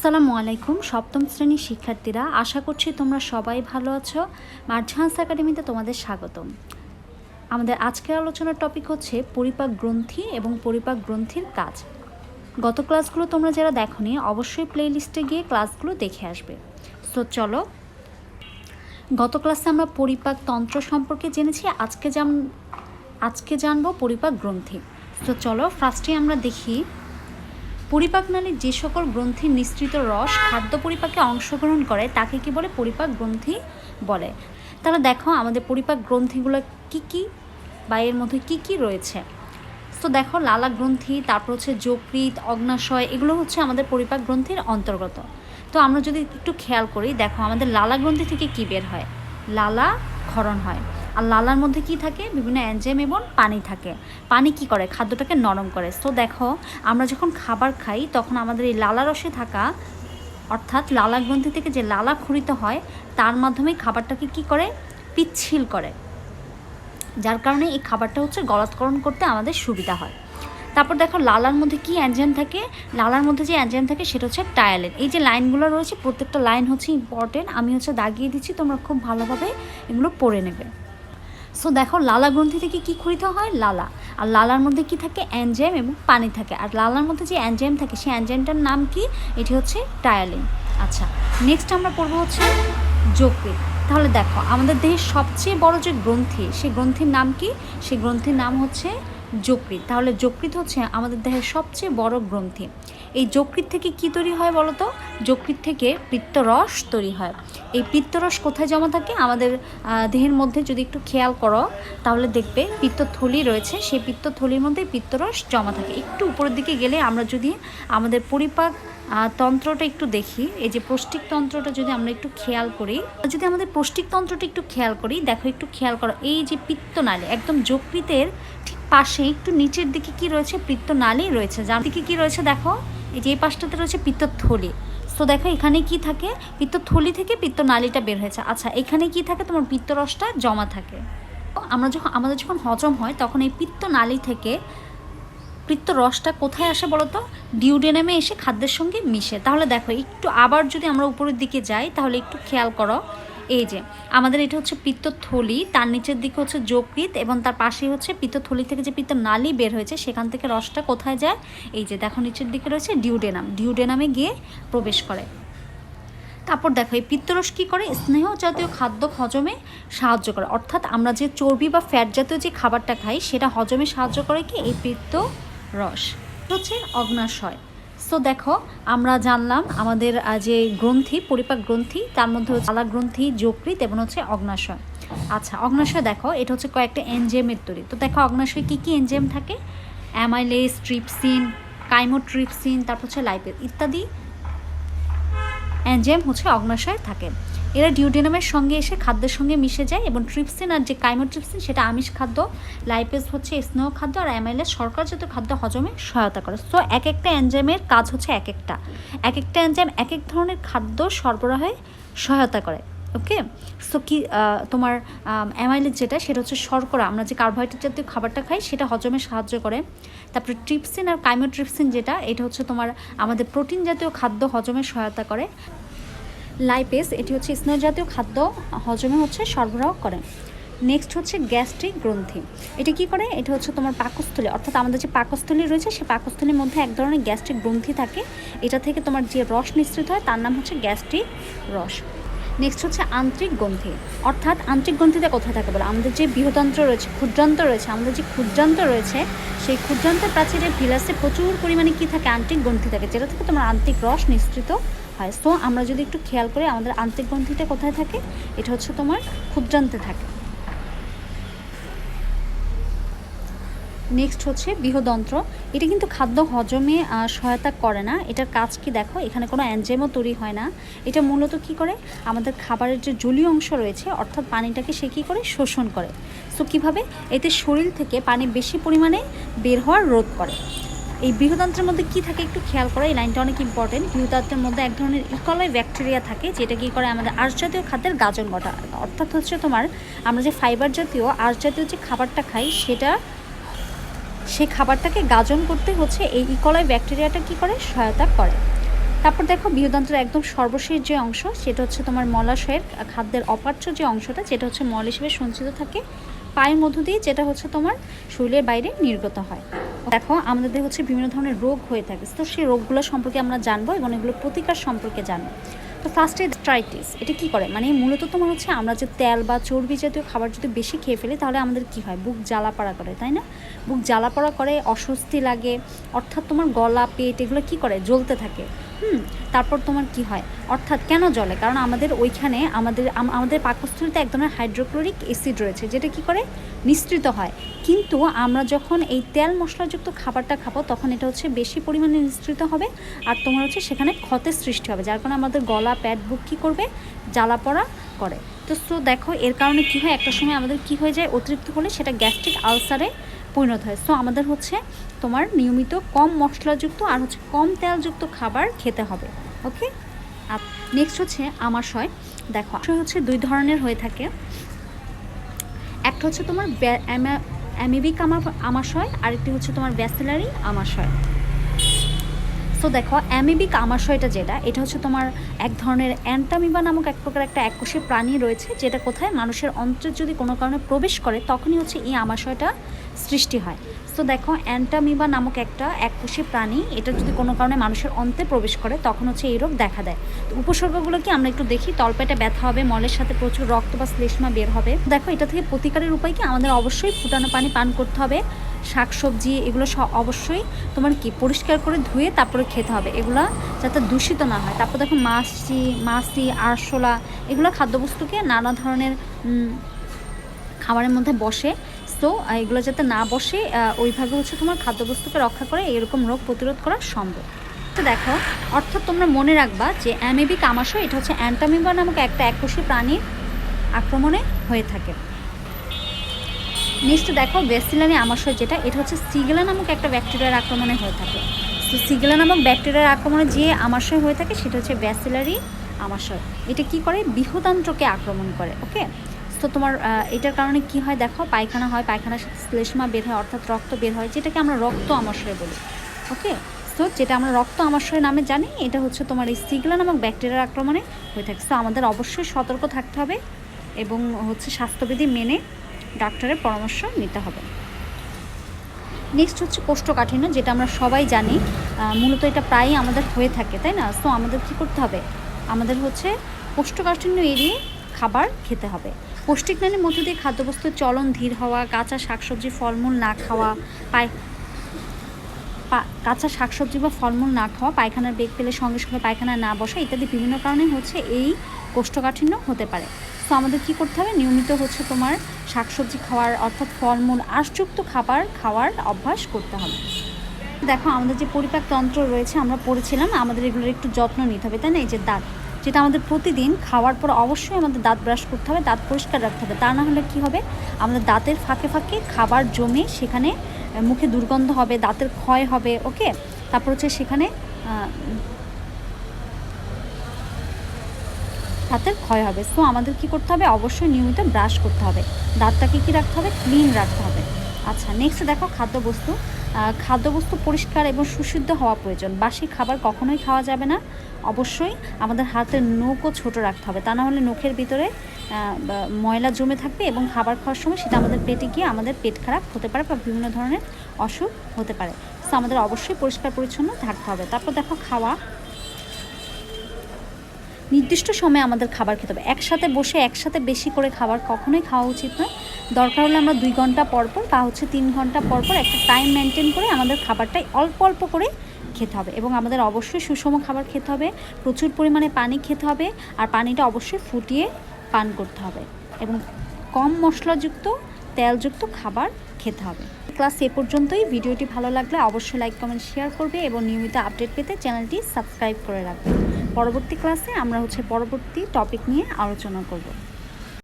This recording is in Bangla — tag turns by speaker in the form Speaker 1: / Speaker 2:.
Speaker 1: আসসালামু আলাইকুম, সপ্তম শ্রেণির শিক্ষার্থীরা। আশা করছি তোমরা সবাই ভালো আছো। মার্ঝান্স একাডেমিতে তোমাদের স্বাগতম। আমাদের আজকের আলোচনার টপিক হচ্ছে পরিপাক গ্রন্থি এবং পরিপাক গ্রন্থির কাজ। গত ক্লাসগুলো তোমরা যারা দেখোনি, অবশ্যই প্লে লিস্টে গিয়ে ক্লাসগুলো দেখে আসবে। সো চলো। গত ক্লাসে আমরা পরিপাক তন্ত্র সম্পর্কে জেনেছি। আজকে জান আজকে জানব পরিপাক গ্রন্থি। তো চলো ফার্স্টে আমরা দেখি পরিপাক নালীর যে সকল গ্রন্থির নিঃসৃত রস খাদ্য পরিপাকে অংশগ্রহণ করে, তাকে কি বলে? পরিপাক গ্রন্থি বলে। তাহলে দেখো আমাদের পরিপাক গ্রন্থিগুলো কি কি বা এর মধ্যে কি কি রয়েছে। তো দেখো লালা গ্রন্থি, তারপর হচ্ছে যকৃত অগ্নাশয়, এগুলো হচ্ছে আমাদের পরিপাক গ্রন্থির অন্তর্গত। তো আমরা যদি একটু খেয়াল করি, দেখো আমাদের লালা গ্রন্থি থেকে কি বের হয়? লালা ক্ষরণ হয়। আর লালার মধ্যে কি থাকে? বিভিন্ন অ্যানজেম এবং পানি থাকে। পানি কি করে? খাদ্যটাকে নরম করে। তো দেখো, আমরা যখন খাবার খাই, তখন আমাদের এই লালা রসে থাকা, অর্থাৎ লালা গ্রন্থি থেকে যে লালা খরিত হয়, তার মাধ্যমে খাবারটাকে কি করে? পিচ্ছিল করে। যার কারণে এই খাবারটা হচ্ছে গলাৎকরণ করতে আমাদের সুবিধা হয়। তারপর দেখো, লালার মধ্যে কি অ্যানজেম থাকে? লালার মধ্যে যে অ্যানজেম থাকে, সেটা হচ্ছে টায়ালেন এই যে লাইনগুলো রয়েছে, প্রত্যেকটা লাইন হচ্ছে ইম্পর্টেন্ট আমি হচ্ছে দাগিয়ে দিচ্ছি, তোমরা খুব ভালোভাবে এগুলো পড়ে নেবে। সো দেখো, লালা গ্রন্থি থেকে কি খরিত হয়? লালা। আর লালার মধ্যে কি থাকে? অ্যানজেম এবং পানি থাকে। আর লালার মধ্যে যে অ্যানজেম থাকে, সেই অ্যানজেমটার নাম কি? এটি হচ্ছে টায়ালিন। আচ্ছা নেক্সট আমরা পড়ব হচ্ছে যকৃত তাহলে দেখো, আমাদের দেহের সবচেয়ে বড় যে গ্রন্থি, সেই গ্রন্থির নাম কি? সেই গ্রন্থির নাম হচ্ছে যকৃত তাহলে যকৃত হচ্ছে আমাদের দেহের সবচেয়ে বড় গ্রন্থি। এই যকৃত থেকে কি তৈরি হয় বলতো? যকৃত থেকে পিত্তরস তৈরি হয়। এই পিত্তরস কোথায় জমা থাকে? আমাদের দেহের মধ্যে যদি একটু খেয়াল করো, তাহলে দেখবে পিত্তথলি রয়েছে। সেই পিত্তথলির মধ্যে পিত্তরস জমা থাকে। একটু উপরের দিকে গেলে আমরা যদি আমাদের পরিপাক তন্ত্রটা একটু দেখি, এই যে পৌষ্টিক তন্ত্রটা যদি আমরা একটু খেয়াল করি, যদি আমাদের পৌষ্টিক তন্ত্রটা একটু খেয়াল করি, দেখো একটু খেয়াল করো, এই যে পিত্তনালী, একদম যকৃতের ঠিক পাশে, একটু নিচের দিকে কি রয়েছে? পিত্তনালী রয়েছে। যার দিকে কি রয়েছে দেখো? যে এই পাশটাতে রয়েছে পিত্তথলি। তো দেখো, এখানে কি থাকে? পিত্তথলি থেকে পিত্তনালীটা বের হয়েছে। আচ্ছা এখানে কি থাকে? তোমার পিত্তরসটা জমা থাকে। আমরা যখন, আমাদের যখন হজম হয়, তখন এই পিত্তনালী থেকে পিত্ত রসটা কোথায় আসে বলো তো? ডিউডেনামে এসে খাদ্যের সঙ্গে মিশে। তাহলে দেখো, একটু আবার যদি আমরা উপরের দিকে যাই, তাহলে একটু খেয়াল করো। এই যে, আমাদের এটা হচ্ছে পিত্তথলি, তার নিচের দিকে হচ্ছে যকৃত এবং তার পাশে হচ্ছে পিত্তথলি থেকে যে পিত্ত নালী বের হয়েছে, সেখান থেকে রসটা কোথায় যায়? এই যে, দেখো নিচের দিকে রয়েছে ডিউডেনাম। ডিউডেনামে গিয়ে প্রবেশ করে। তারপর দেখো, এই পিত্তরস কী করে? স্নেহ জাতীয় খাদ্য হজমে সাহায্য করে। অর্থাৎ আমরা যে চর্বি বা ফ্যাট জাতীয় যে খাবারটা খাই, সেটা হজমে সাহায্য করে কি? এই পিত্ত রস হচ্ছে অগ্নাশয়। সো দেখো, আমরা জানলাম আমাদের যে গ্রন্থি, পরিপাক গ্রন্থি, তার মধ্যে হচ্ছে আলা গ্রন্থি যকৃত এবং হচ্ছে অগ্নাশয়। আচ্ছা অগ্নাশয় দেখো, এটা হচ্ছে কয়েকটা এনজেমের তৈরি। তো দেখো, অগ্নাশয় কী কী এনজেম থাকে? অ্যামাইলেস ট্রিপসিন, কাইমোট্রিপসিন, তারপর হচ্ছে লাইপের ইত্যাদি এনজেম হচ্ছে অগ্নাশয় থাকে। এরা ডিউডেনামের সঙ্গে এসে খাদ্যের সঙ্গে মিশে যায় এবং ট্রিপসিন আর যে কাইমোট্রিপসিন সেটা আমিষ খাদ্য, লাইপেজ হচ্ছে স্নেহ খাদ্য আর অ্যামাইলেস শর্করাজাত খাদ্য হজমে সহায়তা করে। সো এক একটা এনজাইমের কাজ হচ্ছে এক একটা। এক একটা এনজাইম এক এক ধরনের খাদ্য সরবরাহে সহায়তা করে। ওকে সো কি তোমার অ্যামাইলেজ যেটা, সেটা হচ্ছে শর্করা। আমরা যে কার্বোহাইড্রেট জাতীয় খাবারটা খাই, সেটা হজমে সাহায্য করে। তারপরে ট্রিপসিন আর কাইমোট্রিপসিন যেটা, এটা হচ্ছে তোমার আমাদের প্রোটিন জাতীয় খাদ্য হজমে সহায়তা করে। লাইপেস, এটি হচ্ছে স্নেহ জাতীয় খাদ্য, হজমে হচ্ছে সরবরাহ করে। নেক্সট হচ্ছে গ্যাস্ট্রিক গ্রন্থি। এটা কি করে? এটা হচ্ছে তোমার পাকস্থলী। অর্থাৎ আমাদের যে পাকস্থলী রয়েছে সেই পাকস্থলীর মধ্যে এক ধরনের গ্যাস্ট্রিক গ্রন্থি থাকে। এটা থেকে তোমার যে রস নিঃসৃত হয়, তার নাম হচ্ছে গ্যাস্ট্রিক রস। নেক্সট হচ্ছে আন্তরিক গ্রন্থি। অর্থাৎ আন্তরিক গ্রন্থিতে কোথায় থাকে বলে? আমাদের যে বৃহতন্ত্র রয়েছে, ক্ষুদ্রান্ত রয়েছে, আমাদের যে ক্ষুদ্রান্ত রয়েছে, সেই ক্ষুদ্রান্তের প্রাচীরের ভিলাসে প্রচুর পরিমাণে কী থাকে? আন্তরিক গ্রন্থি থাকে, যেটা থেকে তোমার আন্তরিক রস নিঃসৃত হয়। সো আমরা যদি একটু খেয়াল করি, আমাদের আন্তরিক গ্রন্থিটা কোথায় থাকে? এটা হচ্ছে তোমার ক্ষুদ্রান্তে থাকে। নেক্সট হচ্ছে বৃহদন্ত্র। এটা কিন্তু খাদ্য হজমে সহায়তা করে না। এটার কাজ কি দেখো? এখানে কোনো অ্যানজেমও তৈরি হয় না। এটা মূলত কি করে? আমাদের খাবারের যে জলীয় অংশ রয়েছে, অর্থাৎ পানিটাকে সে কী করে? শোষণ করে। সো কীভাবে? এতে শরীর থেকে পানি বেশি পরিমাণে বের হওয়ার রোধ করে। এই বৃহদন্ত্রের মধ্যে কি থাকে একটু খেয়াল করো, এই লাইনটা অনেক ইম্পর্টেন্ট বৃহদন্ত্রের মধ্যে এক ধরনের ইকলয় ব্যাকটেরিয়া থাকে, যেটা কি করে আমাদের আঁশ জাতীয় খাদ্যের গাজন ঘটা অর্থাৎ হচ্ছে তোমার আমরা যে ফাইবার জাতীয় আঁশ জাতীয় যে খাবারটা খাই, সেটা সেই খাবারটাকে গাজন করতে হচ্ছে, এই ইকলয় ব্যাকটেরিয়াটা কি করে? সহায়তা করে। তারপর দেখো বৃহদান্ত্রের একদম সর্বশেষ যে অংশ, সেটা হচ্ছে তোমার মলাশয়ের খাদ্যের অপাচ্য যে অংশটা, যেটা হচ্ছে মল হিসেবে সঞ্চিত থাকে পায়ের মধ্য দিয়ে, যেটা হচ্ছে তোমার শরীরের বাইরে নির্গত হয়। দেখো, আমাদের হচ্ছে বিভিন্ন ধরনের রোগ হয়ে থাকে। তো সেই রোগগুলো সম্পর্কে আমরা জানব এবং এগুলো প্রতিকার সম্পর্কে জানব। তো ফার্স্টে স্ট্রাইটিস এটা কি করে? মানে মূলত তোমার হচ্ছে আমরা যে তেল বা চর্বি জাতীয় খাবার যদি বেশি খেয়ে ফেলি, তাহলে আমাদের কি হয়? বুক জ্বালা পাড়া করে, তাই না? বুক জ্বালা পাড়া করে, অস্বস্তি লাগে, অর্থাৎ তোমার গলা, পেট, এগুলো কি করে? জ্বলতে থাকে। হুম, তারপর তোমার কি হয়? অর্থাৎ কেন জলে কারণ আমাদের ওইখানে আমাদের আমাদের পাকস্থলিতে এক ধরনের হাইড্রোক্লোরিক অ্যাসিড রয়েছে, যেটা কি করে? নিঃসৃত হয়। কিন্তু আমরা যখন এই তেল মশলাযুক্ত খাবারটা খাব, তখন এটা হচ্ছে বেশি পরিমাণে নিঃসৃত হবে আর তোমার হচ্ছে সেখানে ক্ষতের সৃষ্টি হবে, যার কারণে আমাদের গলা, প্যাট, বুক কী করবে? জ্বালা পড়া করে। তো সো দেখো, এর কারণে কী হয়? একটা সময় আমাদের কি হয়ে যায়? অতিরিক্ত হলে সেটা গ্যাস্ট্রিক আলসারে পরিণত হয়। সো আমাদের হচ্ছে তোমার নিয়মিত কম মশলাযুক্ত আর হচ্ছে কম তেলযুক্ত খাবার খেতে হবে। ওকে নেক্সট হচ্ছে আমাশয় দেখো আমাশয় হচ্ছে দুই ধরনের হয়ে থাকে। একটা হচ্ছে তোমার অ্যামিবিক আমাশয় আরেকটি হচ্ছে তোমার ব্যাসেলারি আমাশয় সো দেখো, অ্যামিবিক আমাশয়টা যেটা, এটা হচ্ছে তোমার এক ধরনের অ্যান্টামিবা নামক এক প্রকার একটা এককোষী প্রাণী রয়েছে, যেটা কোথায় মানুষের অন্ত্রে যদি কোনো কারণে প্রবেশ করে, তখনই হচ্ছে এই আমাশয়টা সৃষ্টি হয়। তো দেখো, অ্যান্টামিবা নামক একটা এককোষী প্রাণী, এটা যদি কোনো কারণে মানুষের অন্তে প্রবেশ করে, তখন হচ্ছে এই রোগ দেখা দেয়। তো উপসর্গগুলো কি আমরা একটু দেখি? তলপেটে ব্যথা হবে, মলের সাথে প্রচুর রক্ত বা শ্লেষ্মা বের হবে। দেখো, এটা থেকে প্রতিকারের উপায় কি? আমাদের অবশ্যই ফুটানো পানি পান করতে হবে। শাকসবজি এগুলো অবশ্যই তোমার কি? পরিষ্কার করে ধুয়ে তারপরে খেতে হবে। এগুলো যাতে দূষিত না হয়। তারপর দেখো মাছি মাছি, আরশোলা, এগুলো খাদ্যবস্তুকে নানা ধরনের খাবারের মধ্যে বসে তো এগুলো যাতে না বসে ওইভাবে হচ্ছে তোমার খাদ্যবস্তুকে রক্ষা করে এরকম রোগ প্রতিরোধ করা সম্ভব। তো দেখো, অর্থাৎ তোমরা মনে রাখবা যে অ্যামেবিক আমাশয় এটা হচ্ছে অ্যান্টামিবা নামক একটা এককোষী প্রাণীর আক্রমণে হয়ে থাকে। নেক্সট দেখো বেসিলানি আমাশয় যেটা, এটা হচ্ছে সিগেলা নামক একটা ব্যাকটেরিয়ার আক্রমণে হয়ে থাকে। তো সিগেলা নামক ব্যাকটেরিয়ার আক্রমণে যে আমাশয় হয়ে থাকে, সেটা হচ্ছে ব্যাসিলারি আমাশয় এটা কি করে? বৃহদান্ত্রকে আক্রমণ করে ওকে তো তোমার এটার কারণে কি হয় দেখো, পায়খানা হয় পায়খানার সাথে শ্লেষ্মা বের হয়, অর্থাৎ রক্ত বের হয়, যেটাকে আমরা রক্ত আমাশয় বলি ওকে তো যেটা আমরা রক্ত আমাশয় নামে জানি, এটা হচ্ছে তোমার এই সিগলা নামক ব্যাকটেরিয়ার আক্রমণে হয়ে থাকে। তো আমাদের অবশ্যই সতর্ক থাকতে হবে এবং হচ্ছে স্বাস্থ্যবিধি মেনে ডাক্তারের পরামর্শ নিতে হবে। নেক্সট হচ্ছে কোষ্ঠকাঠিন্য, যেটা আমরা সবাই জানি মূলত এটা প্রায়ই আমাদের হয়ে থাকে, তাই না? তো আমাদের কি করতে হবে? আমাদের হচ্ছে কোষ্ঠকাঠিন্য এড়িয়ে খাবার খেতে হবে। পৌষ্টিক নানের মধ্য দিয়ে খাদ্যবস্তুর চলন ধীর হওয়া, কাঁচা শাকসবজি ফলমূল না খাওয়া পায় কাঁচা শাকসবজি বা ফলমূল না খাওয়া, পায়খানার বেগ পেলে সঙ্গে সঙ্গে পায়খানা না বসা ইত্যাদি বিভিন্ন কারণে হচ্ছে এই কোষ্ঠকাঠিন্য হতে পারে। তো আমাদের কি করতে হবে? নিয়মিত হচ্ছে তোমার শাকসবজি খাওয়ার অর্থাৎ ফলমূল আশযুক্ত খাবার খাওয়ার অভ্যাস করতে হবে। দেখো, আমাদের যে পরিপাক তন্ত্র রয়েছে, আমরা পড়েছিলাম, আমাদের এগুলোর একটু যত্ন নিতে হবে, তাই না? এই যে দাঁত। যেটা আমাদের প্রতিদিন খাওয়ার পর অবশ্যই আমাদের দাঁত ব্রাশ করতে হবে, দাঁত পরিষ্কার রাখতে হবে। তা না হলে কী হবে? আমাদের দাঁতের ফাঁকে ফাঁকে খাবার জমে সেখানে মুখে দুর্গন্ধ হবে, দাঁতের ক্ষয় হবে, ওকে? তারপর হচ্ছে সেখানে দাঁতের ক্ষয় হবে। সো আমাদের কি করতে হবে? অবশ্যই নিয়মিত ব্রাশ করতে হবে। দাঁতটাকে কি রাখতে হবে? ক্লিন রাখতে হবে। আচ্ছা নেক্সট দেখো খাদ্যবস্তু। খাদ্যবস্তু পরিষ্কার এবং সুশুদ্ধ হওয়া প্রয়োজন। বাসি খাবার কখনোই খাওয়া যাবে না। অবশ্যই আমাদের হাতের নখও ছোট রাখতে হবে। তা না হলে নখের ভিতরে ময়লা জমে থাকবে এবং খাবার খাওয়ার সময় সেটা আমাদের পেটে গিয়ে আমাদের পেট খারাপ হতে পারে বা বিভিন্ন ধরনের অসুখ হতে পারে। তো আমাদের অবশ্যই পরিষ্কার পরিচ্ছন্ন থাকতে হবে। তারপর দেখো খাওয়া। নির্দিষ্ট সময়ে আমাদের খাবার খেতে হবে। একসাথে বসে, একসাথে বেশি করে খাবার কখনোই খাওয়া উচিত নয়। দরকার হলে আমরা দুই ঘণ্টা পরপর বা হচ্ছে তিন ঘণ্টা পরপর একটা টাইম মেনটেন করে আমাদের খাবারটাই অল্প অল্প করে খেতে হবে এবং আমাদের অবশ্যই সুষম খাবার খেতে হবে, প্রচুর পরিমাণে পানি খেতে হবে আর পানিটা অবশ্যই ফুটিয়ে পান করতে হবে এবং কম মশলাযুক্ত, তেলযুক্ত খাবার খেতে হবে। ক্লাস এ পর্যন্তই। ভিডিওটি ভালো লাগলে অবশ্যই লাইক, কমেন্ট, শেয়ার করবে এবং নিয়মিত আপডেট পেতে চ্যানেলটি সাবস্ক্রাইব করে রাখবে। পরবর্তী ক্লাসে আমরা হচ্ছে পরবর্তী টপিক নিয়ে আলোচনা করব।